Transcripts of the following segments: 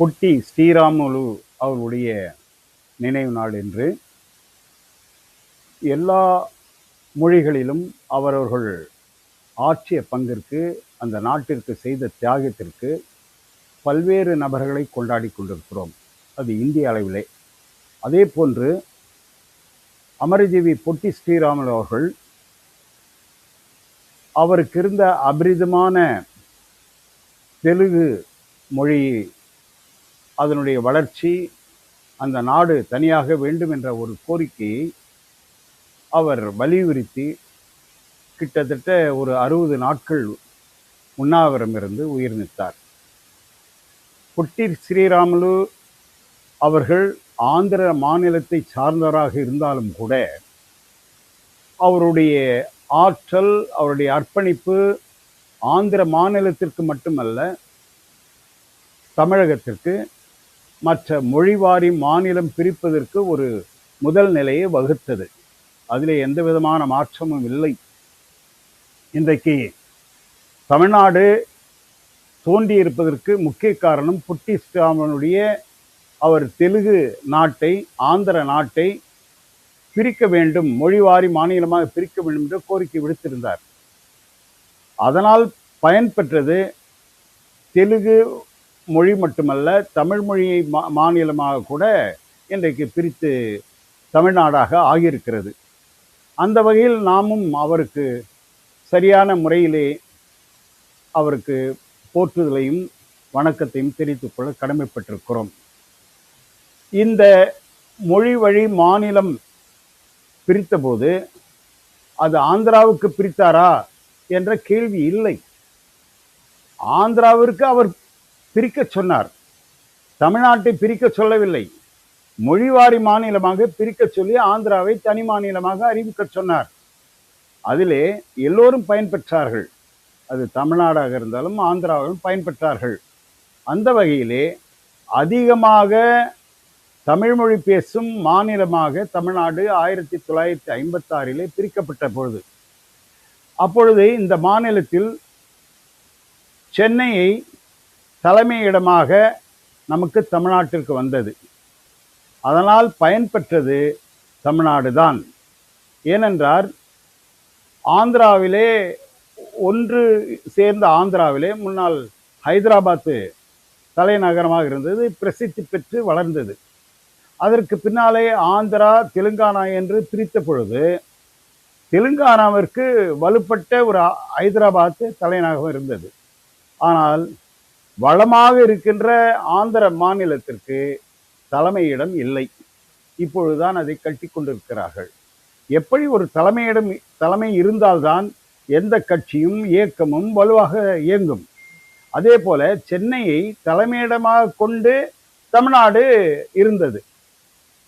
பொட்டி ஸ்ரீராமுலு அவருடைய நினைவு நாள் என்று எல்லா மொழிகளிலும் அவரவர்கள் ஆற்றிய பங்கிற்கு அந்த நாட்டிற்கு செய்த தியாகத்திற்கு பல்வேறு நபர்களை கொண்டாடி கொண்டிருக்கிறோம். அது இந்திய அளவிலே. அதே போன்று அமரஜீவி பொட்டி ஸ்ரீராமுலு அவர்கள் அவருக்கு இருந்த அபரிதமான தெலுங்கு மொழி அதனுடைய வளர்ச்சி அந்த நாடு தனியாக வேண்டும் என்ற ஒரு கோரிக்கையை அவர் வலியுறுத்தி கிட்டத்தட்ட ஒரு அறுபது நாட்கள் உண்ணாவிரம் இருந்து உயிர் நீத்தார் பொட்டி ஸ்ரீராமுலு அவர்கள் ஆந்திர மாநிலத்தை சார்ந்தவராக இருந்தாலும் கூட அவருடைய ஆற்றல் அவருடைய அர்ப்பணிப்பு ஆந்திர மாநிலத்திற்கு மட்டுமல்ல தமிழகத்திற்கு மற்ற மொழிவாரி மாநிலம் பிரிப்பதற்கு ஒரு முதல் நிலையை வகுத்தது. அதிலே எந்த விதமான மாற்றமும் இல்லை. இன்றைக்கு தமிழ்நாடு தோன்றியிருப்பதற்கு முக்கிய காரணம் புட்டிஸ்டாமனுடைய அவர் தெலுங்கு நாட்டை ஆந்திர நாட்டை பிரிக்க வேண்டும் மொழிவாரி மாநிலமாக பிரிக்க வேண்டும் என்று கோரிக்கை விடுத்திருந்தார். அதனால் பயன்பெற்றது தெலுங்கு மொழி மட்டுமல்ல தமிழ் மொழியை மா மாநிலமாக கூட இன்றைக்கு பிரித்து தமிழ்நாடாக ஆகியிருக்கிறது. அந்த வகையில் நாமும் அவருக்கு சரியான முறையிலே அவருக்கு போற்றுதலையும் வணக்கத்தையும் தெரிவித்துக் கொள்ள கடமைப்பட்டிருக்கிறோம். இந்த மொழி வழி மாநிலம் பிரித்தபோது அது ஆந்திராவுக்கு பிரித்தாரா என்ற கேள்வி இல்லை. ஆந்திராவிற்கு அவர் பிரிக்க சொன்னார். தமிழ்நாட்டை பிரிக்க சொல்லவில்லை. மொழிவாரி மாநிலமாக பிரிக்க சொல்லி ஆந்திராவை தனி மாநிலமாக அறிவிக்க சொன்னார். அதிலே எல்லோரும் பயன்பெற்றார்கள். அது தமிழ்நாடாக இருந்தாலும் ஆந்திராவிலும் பயன்பெற்றார்கள். அந்த வகையிலே அதிகமாக தமிழ்மொழி பேசும் மாநிலமாக தமிழ்நாடு ஆயிரத்தி தொள்ளாயிரத்தி ஐம்பத்தி ஆறிலே பிரிக்கப்பட்ட பொழுது. அப்பொழுது இந்த மாநிலத்தில் சென்னையை தலைமையிடமாக நமக்கு தமிழ்நாட்டிற்கு வந்தது. அதனால் பயன்பெற்றது தமிழ்நாடு தான் ஏனென்றால் ஆந்திராவிலே ஒன்று சேர்ந்த ஆந்திராவிலே முன்னால் ஹைதராபாத்து தலைநகரமாக இருந்தது பிரசித்தி பெற்று வளர்ந்தது. அதற்கு பின்னாலே ஆந்திரா தெலுங்கானா என்று பிரித்த பொழுது தெலுங்கானாவிற்கு வலுப்பட்ட ஒரு ஹைதராபாத் தலைநகரம் இருந்தது. ஆனால் வளமாக இருக்கின்ற ஆந்திர மாநிலத்திற்கு தலைமையிடம் இல்லை. இப்பொழுதுதான் அதை கட்டி கொண்டிருக்கிறார்கள். எப்படி ஒரு தலைமையிடம் தலைமை இருந்தால்தான் எந்த கட்சியும் இயக்கமும் வலுவாக இயங்கும். அதே போல சென்னையை தலைமையிடமாக கொண்டு தமிழ்நாடு இருந்தது.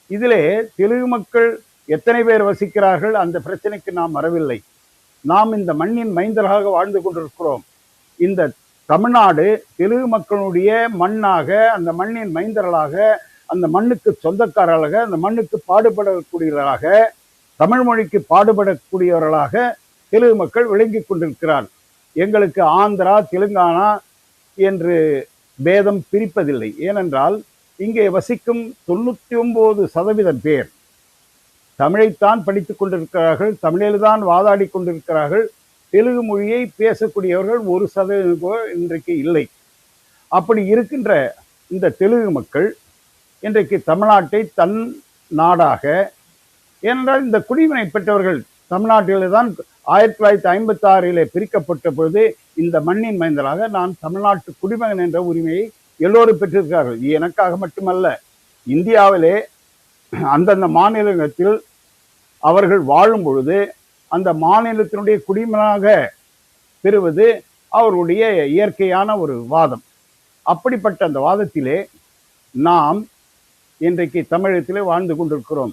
இதிலே தெலுங்கு மக்கள் எத்தனை பேர் வசிக்கிறார்கள்? அந்த பிரச்சனைக்கு நாம் வரவில்லை. நாம் இந்த மண்ணின் மைந்தராக வாழ்ந்து கொண்டிருக்கிறோம். இந்த தமிழ்நாடு தெலுங்கு மக்களுடைய மண்ணாக அந்த மண்ணின் மைந்தர்களாக அந்த மண்ணுக்கு சொந்தக்காரர்களாக அந்த மண்ணுக்கு பாடுபடக்கூடியவர்களாக தமிழ் மொழிக்கு பாடுபடக்கூடியவர்களாக தெலுங்கு மக்கள் விளங்கி கொண்டிருக்கிறார். எங்களுக்கு ஆந்திரா தெலுங்கானா என்று பேதம் பிரிப்பதில்லை. ஏனென்றால் இங்கே வசிக்கும் தொண்ணூற்றி ஒன்பது சதவீதம் பேர் தமிழைத்தான் படித்துக் கொண்டிருக்கிறார்கள் தமிழில்தான் வாதாடி கொண்டிருக்கிறார்கள். தெலுங்கு மொழியை பேசக்கூடியவர்கள் ஒரு சதவீதம் இன்றைக்கு இல்லை. அப்படி இருக்கின்ற இந்த தெலுங்கு மக்கள் இன்றைக்கு தமிழ்நாட்டை தன் நாடாக ஏனென்றால் இந்த குடிவினை பெற்றவர்கள் தமிழ்நாட்டிலே தான் ஆயிரத்தி தொள்ளாயிரத்தி ஐம்பத்தி ஆறிலே பிரிக்கப்பட்ட பொழுது இந்த மண்ணின் மைந்தராக நான் தமிழ்நாட்டு குடிமகன் என்ற உரிமையை எல்லோரும் பெற்றிருக்கிறார்கள். எனக்காக மட்டுமல்ல இந்தியாவிலே அந்தந்த மாநிலத்தில் அவர்கள் வாழும் பொழுது அந்த மாநிலத்தினுடைய குடிமகனாக பெறுவது அவர்களுடைய இயற்கையான ஒரு வாதம். அப்படிப்பட்ட அந்த வாதத்திலே நாம் இன்றைக்கு தமிழகத்திலே வாழ்ந்து கொண்டிருக்கிறோம்.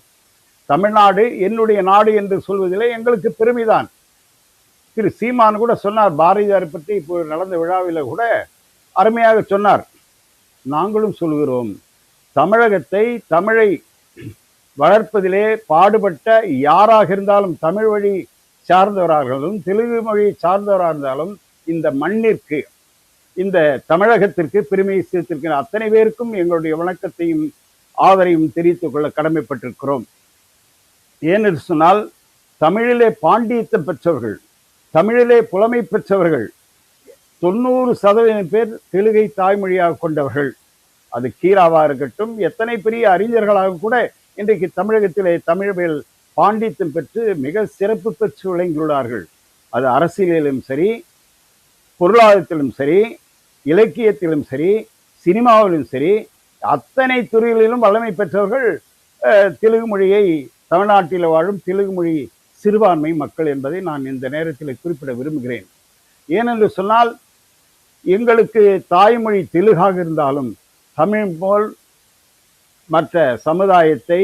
தமிழ்நாடு என்னுடைய நாடு என்று சொல்வதிலே எங்களுக்கு பெருமைதான். திரு சீமான் கூட சொன்னார் பாரதியார் பற்றி இப்போ நடந்த விழாவில் கூட அருமையாக சொன்னார். நாங்களும் சொல்கிறோம் தமிழகத்தை தமிழை வளர்ப்பதிலே பாடுபட்ட யாராக இருந்தாலும் தமிழ் வழி சார்ந்தவராக தெலுங்கு மொழி சார்ந்தவராக இருந்தாலும் இந்த மண்ணிற்கு இந்த தமிழகத்திற்கு பெருமையை சேர்த்திருக்கிற அத்தனை பேருக்கும் எங்களுடைய வணக்கத்தையும் ஆதரையும் தெரிவித்துக் கொள்ள கடமைப்பட்டிருக்கிறோம். ஏனென்று சொன்னால் தமிழிலே பாண்டியத்தை பெற்றவர்கள் தமிழிலே புலமை பெற்றவர்கள் தொண்ணூறு சதவீதம் பேர் தெலுங்கை தாய்மொழியாக கொண்டவர்கள். அது கீராவாக இருக்கட்டும் எத்தனை பெரிய அறிஞர்களாக கூட இன்றைக்கு தமிழகத்திலே தமிழர்கள் பாண்டித்தம் பெற்று மிக சிறப்பு பெற்று விளங்கியுள்ளார்கள். அது அரசியலிலும் சரி பொருளாதாரத்திலும் சரி இலக்கியத்திலும் சரி சினிமாவிலும் சரி அத்தனை துறைகளிலும் வல்லமை பெற்றவர்கள் அஹ், தெலுங்கு மொழியை தமிழ்நாட்டில் வாழும் தெலுங்கு மொழி சிறுபான்மை மக்கள் என்பதை நான் இந்த நேரத்தில் குறிப்பிட விரும்புகிறேன். ஏனென்று சொன்னால் எங்களுக்கு தாய்மொழி தெலுங்காக இருந்தாலும் தமிழ் போல் மற்ற சமுதாயத்தை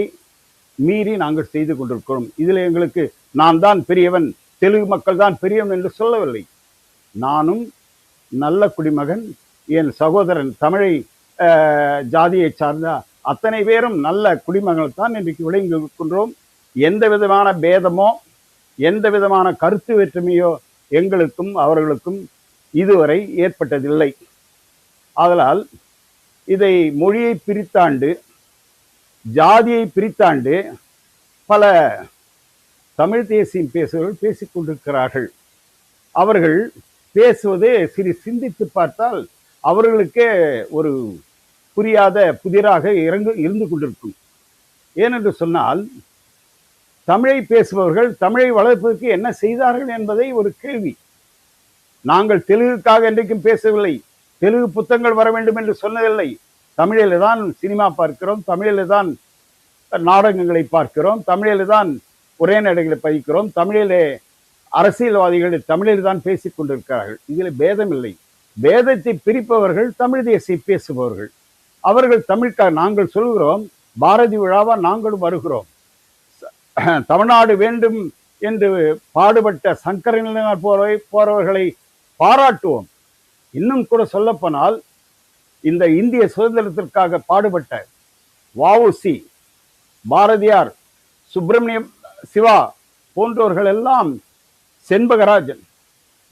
மீறி நாங்கள் செய்து கொண்டிருக்கிறோம். இதில் எங்களுக்கு நான் தான் பெரியவன் தெலுங்கு மக்கள் தான் பெரியவன் என்று சொல்லவில்லை. நானும் நல்ல குடிமகன் என் சகோதரன் தமிழை ஜாதியை சார்ந்த அத்தனை பேரும் நல்ல குடிமகன் தான் இன்றைக்கு விளங்கி இருக்கின்றோம். எந்த விதமான பேதமோ எந்த விதமான கருத்து வேற்றுமையோ எங்களுக்கும் அவர்களுக்கும் இதுவரை ஏற்பட்டதில்லை. ஆதலால் இதை மொழியை பிரித்தாண்டு ஜாதியை பிரித்தாண்டு பல தமிழ் தேசியம் பேசுபவர்கள் பேசிக் கொண்டிருக்கிறார்கள். அவர்கள் பேசுவது சிறு சிந்தித்து பார்த்தால் அவர்களுக்கே ஒரு புரியாத புதிராக இறங்கு இருந்து கொண்டிருக்கும். ஏனென்று சொன்னால் தமிழை பேசுபவர்கள் தமிழை வளர்ப்பதற்கு என்ன செய்தார்கள் என்பதை ஒரு கேள்வி. நாங்கள் தெலுங்குக்காக என்றைக்கும் பேசவில்லை. தெலுங்கு புத்தகங்கள் வர வேண்டும் என்று சொன்னதில்லை. தமிழில் தான் சினிமா பார்க்கிறோம் தமிழில் தான் நாடகங்களை பார்க்கிறோம் தமிழில் தான் ஒரே நடைகளை பதிக்கிறோம் தமிழிலே அரசியல்வாதிகள் தமிழில் தான் பேசிக் கொண்டிருக்கிறார்கள். இதில் பேதம் இல்லை. பேதத்தை பிரிப்பவர்கள் தமிழ் தேசிய பேசுபவர்கள். அவர்கள் தமிழ்க்காக நாங்கள் சொல்கிறோம் பாரதி விழாவா நாங்களும் வருகிறோம். தமிழ்நாடு வேண்டும் என்று பாடுபட்ட சங்கரநிலையார் போறவை போறவர்களை பாராட்டுவோம். இன்னும் கூட சொல்லப்போனால் இந்த இந்திய சுதந்திரத்திற்காக பாடுபட்ட வஉசி பாரதியார் சுப்பிரமணியம் சிவா போன்றவர்கள் எல்லாம் செண்பகராஜன்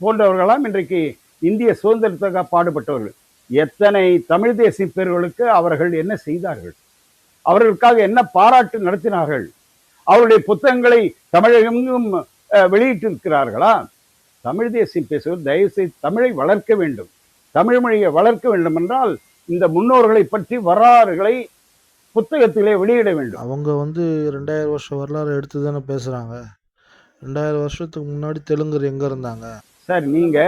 போன்றவர்களாம் இன்றைக்கு இந்திய சுதந்திரத்துக்காக பாடுபட்டவர்கள். எத்தனை தமிழ் தேசிய பேர்களுக்கு அவர்கள் என்ன செய்தார்கள்? அவர்களுக்காக என்ன பாராட்டு நடத்தினார்கள்? அவருடைய புத்தகங்களை தமிழகமும் வெளியிட்டிருக்கிறார்களா? தமிழ் தேசியம் பேசுவது தயவுசெய்து தமிழை வளர்க்க வேண்டும். தமிழ் மொழியை வளர்க்க வேண்டும் என்றால் இந்த முன்னோர்களை பற்றி வரலாறுகளை புத்தகத்திலே வெளியிட வேண்டும். அவங்க வந்து ரெண்டாயிரம் வருஷம் வரலாறு எடுத்து தானே பேசுகிறாங்க ரெண்டாயிரம் வருஷத்துக்கு முன்னாடி தெலுங்கர் எங்கே இருந்தாங்க? சார் நீங்க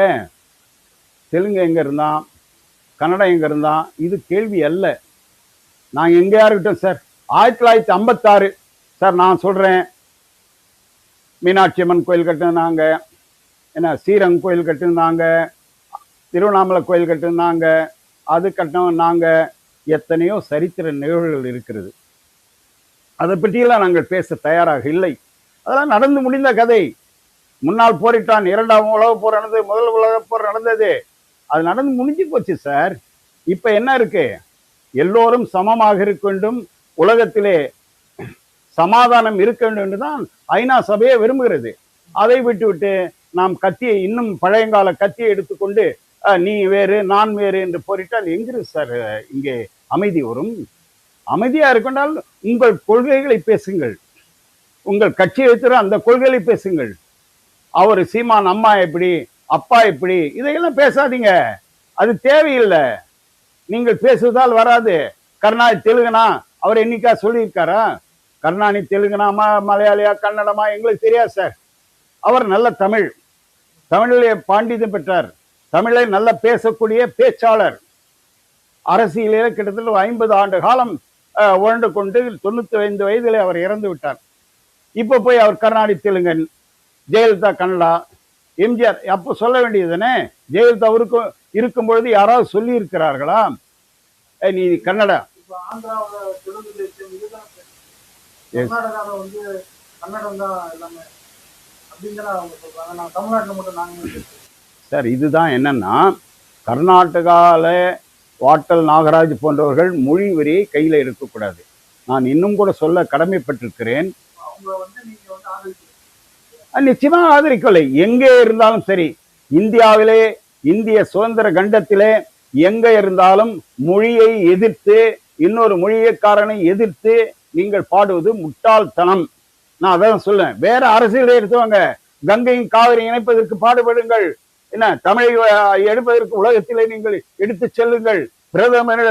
தெலுங்கு எங்க இருந்தான் கன்னடம் எங்க இருந்தான் இது கேள்வி அல்ல. நாங்க எங்கேயா இருக்கட்டும் சார்? ஆயிரத்தி தொள்ளாயிரத்தி ஐம்பத்தாறு. சார் நான் சொல்றேன். மீனாட்சி அம்மன் கோயில் கட்டினாங்க. என்ன ஸ்ரீரங்கம் கோயில் கட்டினாங்க. திருவண்ணாமலை கோயில் கட்டினாங்க. அது கட்டினோம். நாங்க எத்தனையோ சரித்திர நிகழ்வுகள் இருக்கிறது. அதை பற்றியெல்லாம் நாங்கள் பேச தயாராக இல்லை. அதெல்லாம் நடந்து முடிந்த கதை. முன்னால் போரிட்டான். இரண்டாம் உலக போர் நடந்தது. முதல் உலக போர் நடந்தது. அது நடந்து முடிஞ்சு போச்சு சார். இப்போ என்ன இருக்கு? எல்லோரும் சமமாக இருக்க வேண்டும். உலகத்திலே சமாதானம் இருக்க வேண்டும் என்றுதான் ஐநா சபையை விரும்புகிறது. அதை விட்டுவிட்டு நாம் கத்தியை இன்னும் பழையங்கால கத்தியை எடுத்துக்கொண்டு நீ வேறு நான் வேறு என்று போரிட்டால் எங்கிருந்து சார்? இங்கே அமைதி வரும். அமைதியா இருக்கொண்டால் உங்கள் கொள்கைகளை பேசுங்கள். உங்கள் கட்சி வைத்திரு அந்த கொள்கைகளை பேசுங்கள். அவர் சீமான் அம்மா எப்படி அப்பா எப்படி இதையெல்லாம் பேசாதீங்க. அது தேவையில்லை. நீங்கள் பேசுவதால் வராது. கருணாநிதி தெலுங்குனா அவர் என்னைக்கா சொல்லியிருக்காரா? கருணாநிதி தெலுங்குனா மலையாளியா கன்னடமா எங்களுக்கு தெரியாது சார். அவர் நல்ல தமிழ். தமிழிலே பாண்டிதம் பெற்றார். தமிழை நல்ல பேசக்கூடிய பேச்சாளர். அரசியலிலே கிட்டத்தட்ட ஐம்பது ஆண்டு காலம் உழண்டு கொண்டு தொண்ணூத்தி ஐந்து வயதிலே அவர் இறந்து விட்டார். இப்ப போய் அவர் கருணாநிதி தெலுங்கன் ஜெயலலிதா கன்னடா எம்ஜிஆர் அப்போ சொல்ல வேண்டியது தானே? ஜெயலலிதா இருக்கும் இருக்கும் பொழுது யாராவது சொல்லி இருக்கிறார்களா நீ கன்னடா. கன்னடம் தான் எல்லாமே. அவங்க சொல்றாங்க. நான் தமிழ்நாட்டுல மட்டும் சார் இதுதான் என்னன்னா கர்நாடகால வாட்டல் நாகராஜ் போன்றவர்கள் மொழி வரியை கையில் எடுக்கக்கூடாது. நான் இன்னும் கூட சொல்ல கடமைப்பட்டிருக்கிறேன். நிச்சயமாக ஆதரிக்கவில்லை. எங்கே இருந்தாலும் சரி இந்தியாவிலே இந்திய சுதந்திர கண்டத்திலே எங்க இருந்தாலும் மொழியை எதிர்த்து இன்னொரு மொழியக்காரனை எதிர்த்து நீங்கள் பாடுவது முட்டாள்தனம். நான் அதான் சொல்லுவேன். வேற அரசியலை எடுத்துவாங்க கங்கையும் காவிரி இணைப்பதற்கு பாடுபடுங்கள். என்ன தமிழை எடுப்பதற்கு உலகத்திலே நீங்கள் எடுத்து செல்லுங்கள். பிரதமர்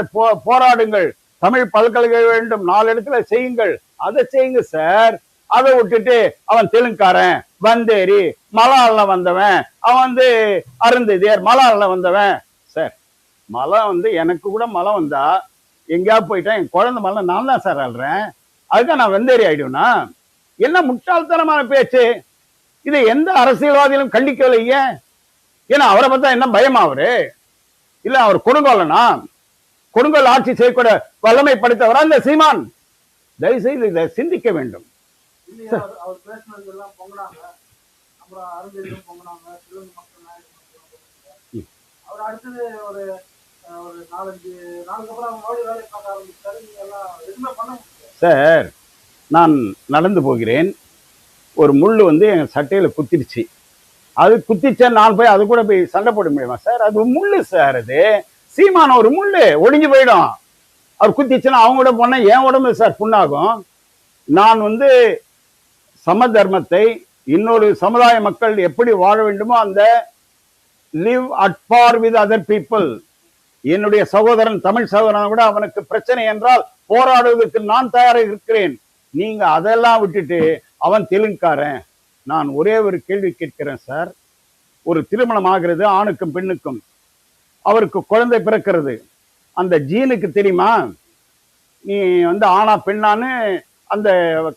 போராடுங்கள். தமிழ் பல்கலைக்கழகம் வேண்டும். நாலு இடத்துல செய்யுங்கள். அதை செய்யுங்க சார். அதை விட்டுட்டு அவன் தெலுங்காரன் வந்தேரி மலால வந்தவன் அவன் வந்து அருந்ததியர் மலால வந்தவன். சார் மலம் வந்து எனக்கு கூட மலை வந்தா எங்கேயா போயிட்டேன் என் குழந்தை மலை நான் தான் சார் அல்றேன் அதுக்காக நான் வெந்தேரி ஆயிடுவேனா? என்ன முட்டாள்தனமான பேச்சு. இதை எந்த அரசியல்வாதிகளும் கண்டிக்கவில்லை ஏன்? ஏன்னா அவரை பார்த்தா என்ன பயமா அவரு? இல்ல அவர் கொடுங்கோலனா? கொடுங்கோல் ஆட்சி செய்யக்கூட வல்லமை படைத்தவரா இந்த சீமான்? தயவு செய்து இதை சிந்திக்க வேண்டும். சார் நான் நடந்து போகிறேன். ஒரு முள் வந்து என் சட்டையில குத்திடுச்சு. அது குத்திச்சா நான் போய் அது கூட போய் சண்டை போட முடியுமா? சார் அது ஒரு முள்ளு சார் அது. சீமான ஒரு முள்ளு ஒடிஞ்சு போயிடும். அவர் குத்திச்சுன்னா அவங்க கூட போனால் என் உடம்பு சார் புண்ணாகும். நான் வந்து சம தர்மத்தை இன்னொரு சமுதாய மக்கள் எப்படி வாழ வேண்டுமோ அந்த live at par with other people என்னுடைய சகோதரன் தமிழ் சகோதரன் கூட அவனுக்கு பிரச்சனை என்றால் போராடுவதற்கு நான் தயாராக இருக்கிறேன். நீங்க அதெல்லாம் விட்டுட்டு அவன் தெலுங்குக்காரன். நான் ஒரே ஒரு கேள்வி கேட்கிறேன் சார். ஒரு திருமணம் ஆகிறது ஆணுக்கும் பெண்ணுக்கும். அவருக்கு குழந்தை பிறக்கிறது. அந்த ஜீனுக்கு தெரியுமா? நீ வந்து ஆணா பெண்ணான்னு அந்த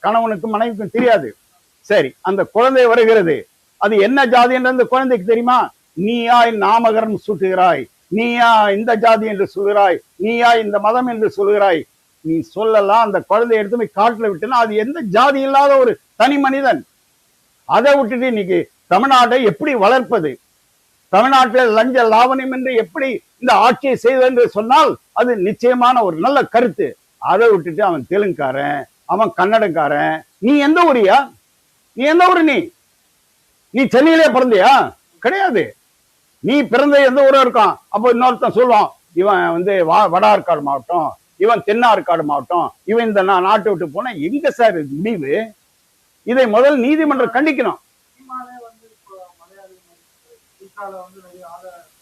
கணவனுக்கும் மனைவிக்கும் தெரியாது. சரி அந்த குழந்தை வருகிறது. அது என்ன ஜாதி என்று அந்த குழந்தைக்கு தெரியுமா? நீயா நாமகரம் சூட்டுகிறாய். நீயா இந்த ஜாதி என்று சொல்கிறாய். நீயா இந்த மதம் என்று சொல்கிறாய். நீ சொல்லலாம் அந்த குழந்தைய எடுத்து போய் காட்டுல விட்டுனா அது எந்த ஜாதி இல்லாத ஒரு தனி மனிதன். அதை விட்டுட்டு இன்னைக்கு தமிழ்நாட்டை எப்படி வளர்ப்பது? தமிழ்நாட்டில் லஞ்ச லாவணியம் என்று எப்படி இந்த ஆட்சியை செய்வது என்று சொன்னால் அது நிச்சயமான ஒரு நல்ல கருத்து. அதை விட்டுட்டு அவன் தெலுங்குக்காரன் அவன் கன்னடக்காரன். நீ எந்த ஊரியா நீ எந்த ஊரு நீ? நீ சென்னையிலே பிறந்தியா? கிடையாது. நீ பிறந்த எந்த ஊரோ இருக்கான். அப்போ இன்னொருத்தன் சொல்லுவான் இவன் வந்து வா வட ஆற்காடு மாவட்டம் இவன் தென்னார்காடு மாவட்டம் இவன் இந்த நான் நாட்டை விட்டு போனா எங்க சார் இது முடிவு? இதை முதல் நீதிமன்றம் கண்டிக்கணும்.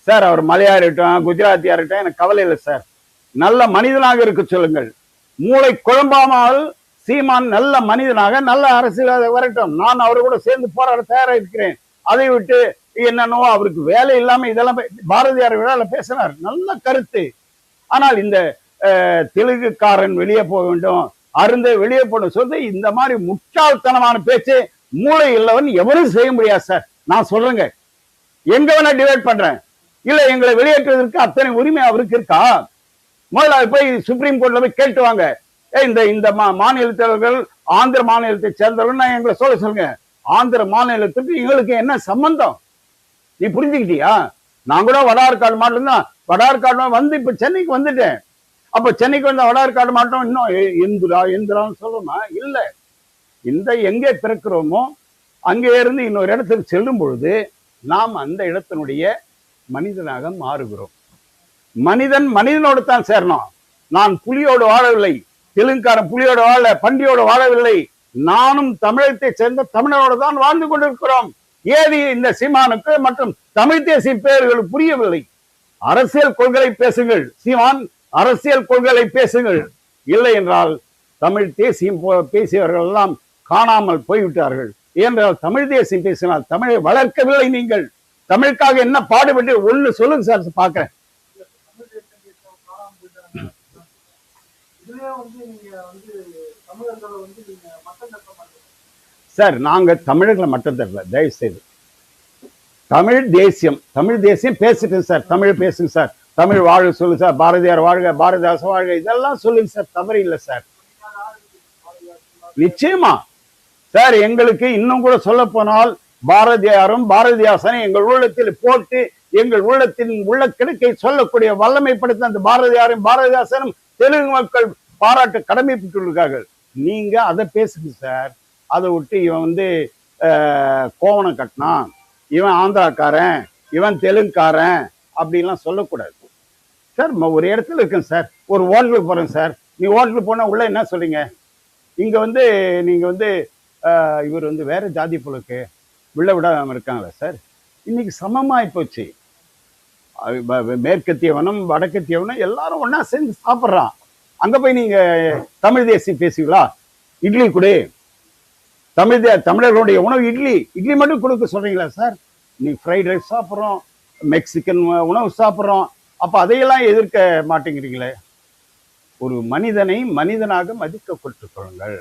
சார் அவர் மலையாளி இருக்கட்டும் குஜராத்தியா இருக்கட்டும் எனக்கு கவலை இல்லை சார். நல்ல மனிதனாக இருக்க சொல்லுங்கள். மூளை குழம்பாமல் சீமான் நல்ல மனிதனாக நல்ல அரசியல் வரட்டும். நான் அவரு கூட சேர்ந்து போராட தயாரா இருக்கிறேன். அதை விட்டு என்னன்னோ அவருக்கு வேலை இல்லாம இதெல்லாம் பாரதியார் விழால பேசினார். நல்ல கருத்து. ஆனால் இந்த தெலுங்குக்காரன் வெளியே போக வேண்டும். அருந்த வெளியே போன சொல்லி இந்த மாதிரி முட்டாள்தனமான பேச்சு மூளை இல்லவன் எவரும் செய்ய முடியாது சார் நான் சொல்றேங்க. எங்க வேணா டிவைட் பண்றேன். இல்ல எங்களை வெளியேற்றுவதற்கு அத்தனை உரிமை அவருக்கு இருக்கா? முதல்ல போய் சுப்ரீம் கோர்ட்ல போய் கேட்டு வாங்க. இந்த இந்த மா- மாநிலத்தவர்கள் ஆந்திர மாநிலத்தை சேர்ந்தவர்கள் நான் எங்களை சொல்ல சொல்லுங்க. ஆந்திர மாநிலத்துக்கு எங்களுக்கு என்ன சம்பந்தம்? நீ புரிஞ்சுக்கிட்டியா? நான் கூட வடார்காடு மாவட்டம் தான் வடார்காடு வந்து இப்ப சென்னைக்கு வந்துட்டேன். அப்ப சென்னைக்கு வந்த வடார்காடு மாவட்டம் இன்னும் இந்துரா இந்துரான்னு சொல்லணுமா இல்ல. இந்த எங்கே பிறக்கிறோமோ அங்கே இருந்து இன்னொரு இடத்துக்கு செல்லும் பொழுது நாம் அந்த இடத்தினுடைய மனிதனாக மாறுகிறோம். மனிதன் மனிதனோடு தான் சேரணும். நான் புலியோடு வாழவில்லை. தெலுங்காரன் புலியோடு வாழ பண்டியோடு வாழவில்லை. நானும் தமிழகத்தை சேர்ந்த தமிழனோடு தான் வாழ்ந்து கொண்டிருக்கிறோம். ஏது இந்த சீமானுக்கு மற்றும் தமிழ் தேசிய பேர்களுக்கு புரியவில்லை. அரசியல் கொள்கை பேசுங்கள். சீமான் அரசியல் கொள்கை பேசுங்கள். இல்லை என்றால் தமிழ் தேசியம் போ- பேசியவர்கள் எல்லாம் காணாமல் போய்விட்டார்கள். ஏனென்றால் தமிழ் தேசியம் பேசினால் தமிழை வளர்க்கவில்லை நீங்கள். தமிழுக்காக என்ன பாடுபட்டு ஒண்ணு சொல்லுங்க சார் பாக்குறேன் சார் நாங்க தமிழர்களை மட்டும் தரல தயவு செய்து தமிழ் தேசியம் தமிழ் தேசியம் பேசிட்டேன் சார் தமிழ் பேசுங்க சார். தமிழ் வாழ்க சொல்லு சார் பாரதியார் வாழ்க பாரதிதாசன் வாழ்க. இதெல்லாம் சொல்லுங்க சார் தவறு இல்லை சார். நிச்சயமா. சார் எங்களுக்கு இன்னும் கூட சொல்ல போனால் பாரதியாரும் பாரதியாசனை எங்கள் உள்ளத்தில் போட்டு எங்கள் உள்ளத்தின் உள்ள கிடக்கை சொல்லக்கூடிய வல்லமைப்படுத்த அந்த பாரதியாரும் பாரதிதாசனும் தெலுங்கு மக்கள் பாராட்ட கடமைப்பட்டுள்ளார்கள். நீங்க அதை பேசுங்க சார். அதை விட்டு இவன் வந்து கோவணம் கட்டினான். இவன் ஆந்திராக்காரன் இவன் தெலுங்குக்காரன் அப்படின்லாம் சொல்லக்கூடாது. சார் ஒரு இடத்துல இருக்கேன் சார். ஒரு ஹோட்டலுக்கு போகிறேன் சார். நீ ஹோட்டலுக்கு போனால் உள்ள என்ன சொல்றீங்க? இங்கே வந்து நீங்கள் வந்து இவர் வந்து வேறு ஜாதி புலக்கு உள்ள விடாமல் இருக்காங்களா சார்? இன்னைக்கு சமமாய் போச்சு. அது ப- மேற்கத்தியவனும் வடக்கத்தியவனும் எல்லாரும் ஒன்றா சேர்ந்து சாப்பிட்றான். அங்கே போய் நீங்கள் தமிழ் தேசி பேசுவீங்களா? இட்லி கொடு. தமிழ் தே- தமிழர்களுடைய உணவு இட்லி. இட்லி மட்டும் கொடுக்க சொல்கிறீங்களா சார்? நீ ஃப்ரைட் ரைஸ் சாப்பிட்றோம் மெக்சிகன் உணவு சாப்பிட்றோம். அப்ப அதையெல்லாம் எதிர்க்க மாட்டேங்கிறீங்களே? ஒரு மனிதனை மனிதனாக மதிக்க கொள்ளுங்கள்.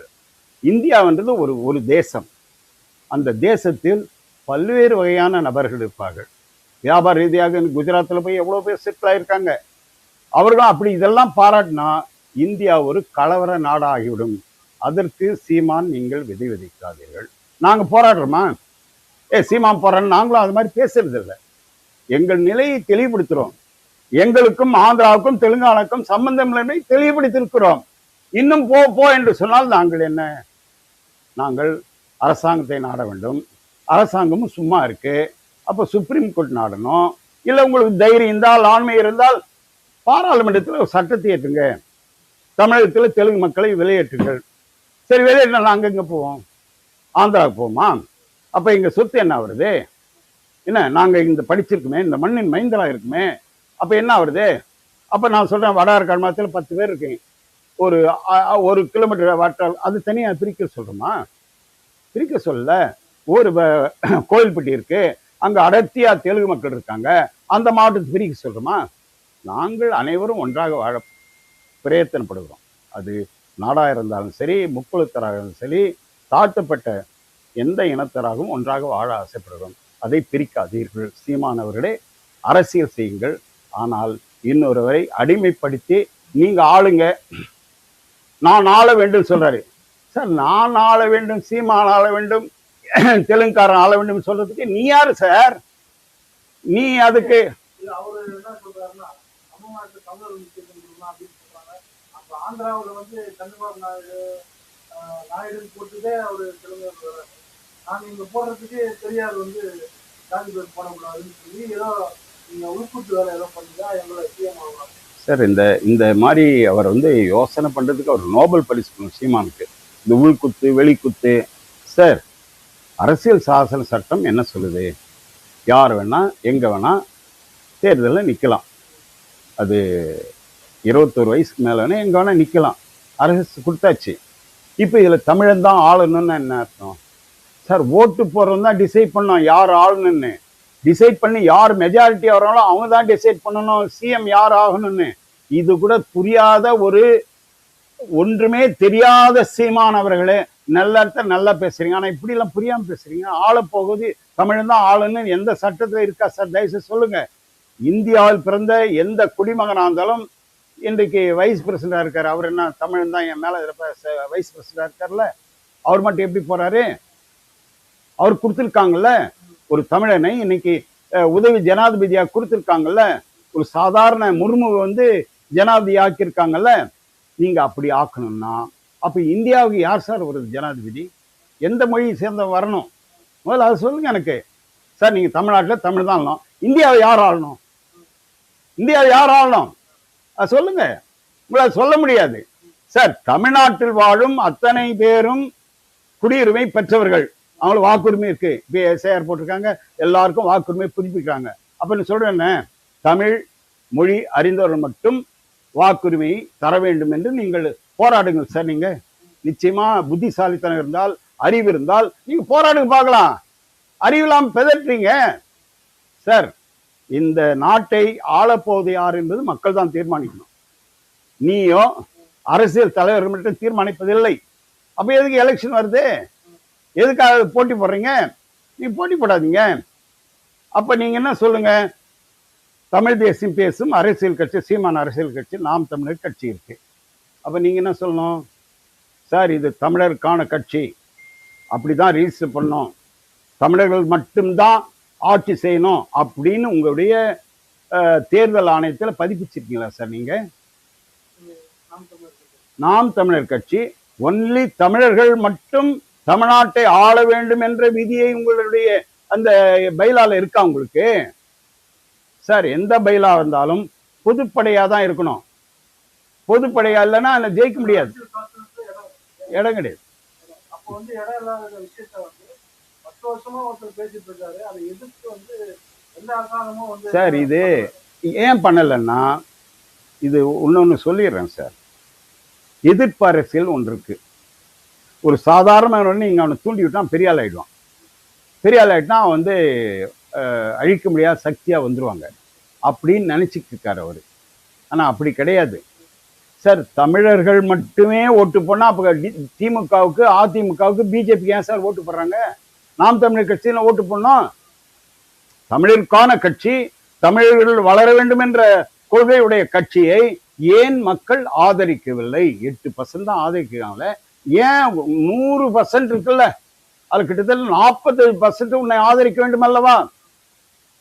இந்தியாவன்றது ஒரு ஒரு தேசம். அந்த தேசத்தில் பல்வேறு வகையான நபர்கள் இருப்பார்கள். வியாபார ரீதியாக குஜராத்தில் போய் எவ்வளோ பேர் செட்டில் ஆயிருக்காங்க. அவர்களும் அப்படி இதெல்லாம் பாராட்டினா இந்தியா ஒரு கலவர நாடாகிவிடும். அதற்கு சீமான் நீங்கள் விதை விதைக்காதீர்கள். நாங்க போராடுறோமா? ஏ சீமான் போராட்டம் நாங்களும் அது மாதிரி பேசுறதில்லை. எங்கள் நிலையை தெளிவுபடுத்துகிறோம் எங்களுக்கும் ஆந்திராவுக்கும் தெலுங்கானாக்கும் சம்பந்தம் இல்லை தெளிவுபடுத்தியிருக்கிறோம். இன்னும் போ போ என்று சொன்னால் நாங்கள் என்ன? நாங்கள் அரசாங்கத்தை நாட வேண்டும். அரசாங்கமும் சும்மா இருக்கு. அப்போ சுப்ரீம் கோர்ட் நாடணும். இல்லை உங்களுக்கு தைரியம் இருந்தால் ஆண்மை இருந்தால் பாராளுமன்றத்தில் ஒரு சட்டத்தை ஏற்றுங்க. தமிழகத்தில் தெலுங்கு மக்களை வெளியேற்றுங்கள். சரி வெளியேற்றினா நாங்கள் எங்கே போவோம்? ஆந்திராவுக்கு போவோமா? அப்போ எங்கள் சொத்து என்ன வருது? என்ன நாங்கள் இந்த படிச்சிருக்குமே இந்த மண்ணின் மைந்தரா இருக்குமே அப்போ என்ன வருது அப்போ நான் சொல்கிறேன் வடார் மாதத்தில் பத்து பேர் இருக்கீங்க. ஒரு ஒரு கிலோமீட்டர் வாட்டால் அது தனியாக பிரிக்க சொல்கிறோமா பிரிக்க சொல்லல. ஒரு கோயில்பட்டி இருக்கு. அங்கே அடர்த்தியா தெலுங்கு மக்கள் இருக்காங்க. அந்த மாவட்டத்தை பிரிக்க சொல்கிறோமா நாங்கள் அனைவரும் ஒன்றாக வாழ பிரயத்தனப்படுகிறோம். அது நாடாக இருந்தாலும் சரி முக்குளத்தராக இருந்தாலும் சரி தாழ்த்தப்பட்ட எந்த இனத்தராகவும் ஒன்றாக வாழ ஆசைப்படுகிறோம். அதை பிரிக்காதீர்கள். சீமானவர்களே அரசியல் செய்யுங்கள். ஆனால் இன்னொருவரை அடிமைப்படுத்தி நீங்க ஆளுங்க. நான் ஆள வேண்டும் சொல்றாரு. சார் நான் ஆள வேண்டும் சீமான் ஆள வேண்டும் தெலுங்குக்காரன் ஆள வேண்டும் சொல்றதுக்கு நீ யாரு சார்? நீ அதுக்கு இல்ல அவரு வந்து சந்திரபாபு நாயுடு நாயுடுன்னு போட்டுட்டே அவரு தெலுங்கு வர்றாரு நாங்க போடுறதுக்கு பெரியார் வந்து காந்தி போடக்கூடாதுன்னு சொல்லி ஏதோ சார் இந்த இந்த மாதிரி அவர் வந்து யோசனை பண்ணுறதுக்கு அவர் நோபல் பரிசு சீமானுக்கு. இந்த உள்குத்து வெளிக்குத்து சார் அரசியல் சாசன சட்டம் என்ன சொல்லுது? யார் வேணால் எங்கே வேணால் தேர்தலில் நிற்கலாம் அது இருபத்தோரு வயசுக்கு மேலே வேணால் எங்கே வேணால் நிற்கலாம் அரசு கொடுத்தாச்சு. இப்போ இதில் தமிழன் தான் ஆளணும்னு என்ன அர்த்தம்? சார் ஓட்டு போடுறவன் தான் டிசைட் பண்ணோம் யார் ஆளணும்னு டிசைட் பண்ணி யார் மெஜாரிட்டி வராங்களோ அவங்க தான் டிசைட் பண்ணணும். சிஎம் யார் ஆகணும்னு. இது கூட புரியாத ஒரு ஒன்றுமே தெரியாத சீமானவர்களே நல்ல இடத்த நல்லா பேசுறீங்க. ஆனா இப்படி எல்லாம் புரியாம பேசுறீங்க. ஆள போகுது. தமிழன் தான் ஆளுன்னு எந்த சட்டத்துல இருக்கா? சார் தயவுசெய்து சொல்லுங்க. இந்தியாவில் பிறந்த எந்த குடிமகனா இருந்தாலும் இன்றைக்கு வைஸ் பிரசிடண்டா இருக்காரு. அவர் என்ன தமிழன் தான் என் மேல வைஸ் பிரசிடண்டா இருக்கார்ல? அவர் மட்டும் எப்படி போறாரு? அவர் கொடுத்துருக்காங்கல்ல? ஒரு தமிழனை இன்னைக்கு உதவி ஜனாதிபதியா கொடுத்துருக்காங்கல்ல ஒரு சாதாரண முர்மு வந்து ஜனாதிபதி ஆக்கியிருக்காங்கல்ல நீங்க அப்படி ஆக்கணும்னா அப்ப இந்தியாவுக்கு யார் சார் வருது ஜனாதிபதி? எந்த மொழியை சேர்ந்த வரணும்? முதல்ல அதை சொல்லுங்க எனக்கு. சார் நீங்க தமிழ்நாட்டில் தமிழ் தான் ஆளணும். இந்தியாவை யார் ஆளணும்? இந்தியாவை யார் ஆளணும்? அது சொல்லுங்க. உங்களால் சொல்ல முடியாது. சார் தமிழ்நாட்டில் வாழும் அத்தனை பேரும் குடியுரிமை பெற்றவர்கள். அவங்களுக்கு வாக்குரிமை இருக்கு. இப்போ எஸ்ஐஆர் போட்டிருக்காங்க. எல்லாருக்கும் வாக்குரிமை புதுப்பிக்கிறாங்க. அப்போ நீ சொல்றேன் என்ன? தமிழ் மொழி அறிந்தவர்கள் மட்டும் வாக்குரிமையை தர வேண்டும் என்று நீங்கள் போராடுங்கள் சார் நீங்க நிச்சயமா புத்திசாலித்தனம் இருந்தால் அறிவு இருந்தால் நீங்க போராடுங்க பார்க்கலாம். அறிவிலாம் பெதற்றீங்க சார் இந்த நாட்டை ஆளப்போவது யார் என்பது மக்கள் தான் தீர்மானிக்கணும். நீயோ அரசியல் தலைவர் மட்டும் தீர்மானிப்பதில்லை. அப்ப எதுக்கு எலெக்ஷன் வருது? எதுக்காக போட்டி போடுறீங்க? நீ போட்டி போடாதீங்க. அப்ப நீங்க என்ன சொல்லுங்க? தமிழ் தேசியம் பேசும் அரசியல் கட்சி சீமான் அரசியல் கட்சி நாம் தமிழர் கட்சி இருக்கு. அப்ப நீங்க என்ன சொல்லணும்? சார் இது தமிழருக்கான கட்சி. அப்படிதான் ரிஜிஸ்டர் பண்ணோம் தமிழர்கள் மட்டும்தான் ஆட்சி செய்யணும் அப்படின்னு உங்களுடைய தேர்தல் ஆணையத்தில் பதிப்பிச்சிருக்கீங்களா சார் நீங்க? நாம் தமிழர் கட்சி. நாம் தமிழர் கட்சி. ஒன்லி தமிழர்கள் மட்டும் தமிழ்நாட்டை ஆள வேண்டும் என்ற விதியை உங்களுடைய அந்த பைலால இருக்கா உங்களுக்கு? சார் எந்த பயிலா இருந்தாலும் பொதுப்படையா தான் இருக்கணும். பொதுப்படையா இல்லைன்னா அதுல ஜெயிக்க முடியாது. இடம் கிடையாது. அதை சார் இது ஏன் பண்ணலைன்னா இது இன்னொன்னு சொல்லிடுறேன் சார். எதிர்ப்பு அரசியல் ஒன்று இருக்கு. ஒரு சாதாரண நீங்கள் அவனை தூண்டி விட்டான் பெரிய ஆள் ஆகிடுவான் பெரிய ஆள் ஆயிட்டா அவன் வந்து அழிக்க முடியாத சக்தியாக வந்துடுவாங்க அப்படின்னு நினச்சிட்டு இருக்கார் அவர். ஆனால் அப்படி கிடையாது. சார் தமிழர்கள் மட்டுமே ஓட்டு போனால் அப்போ திமுகவுக்கு அதிமுகவுக்கு பிஜேபிக்கு ஏன் சார் ஓட்டு போடுறாங்க? நாம் தமிழர் கட்சியில் ஓட்டு போடணும். தமிழருக்கான கட்சி தமிழர்கள் வளர வேண்டும் என்ற கொள்கையுடைய கட்சியை ஏன் மக்கள் ஆதரிக்கவில்லை? எட்டு பர்சன்ட் தான் ஆதரிக்கிறாங்களே. ஏன் நூறு பர்சன்ட் இருக்குல்ல? அது கிட்டத்தட்ட நாற்பது பர்சன்ட் உன்னை ஆதரிக்க வேண்டும் அல்லவா?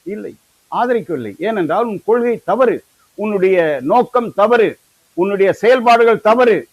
இல்லை ஆதரிக்கவில்லை. ஏனென்றால் உன் கொள்கை தவறு உன்னுடைய நோக்கம் தவறு உன்னுடைய செயல்பாடுகள் தவறு.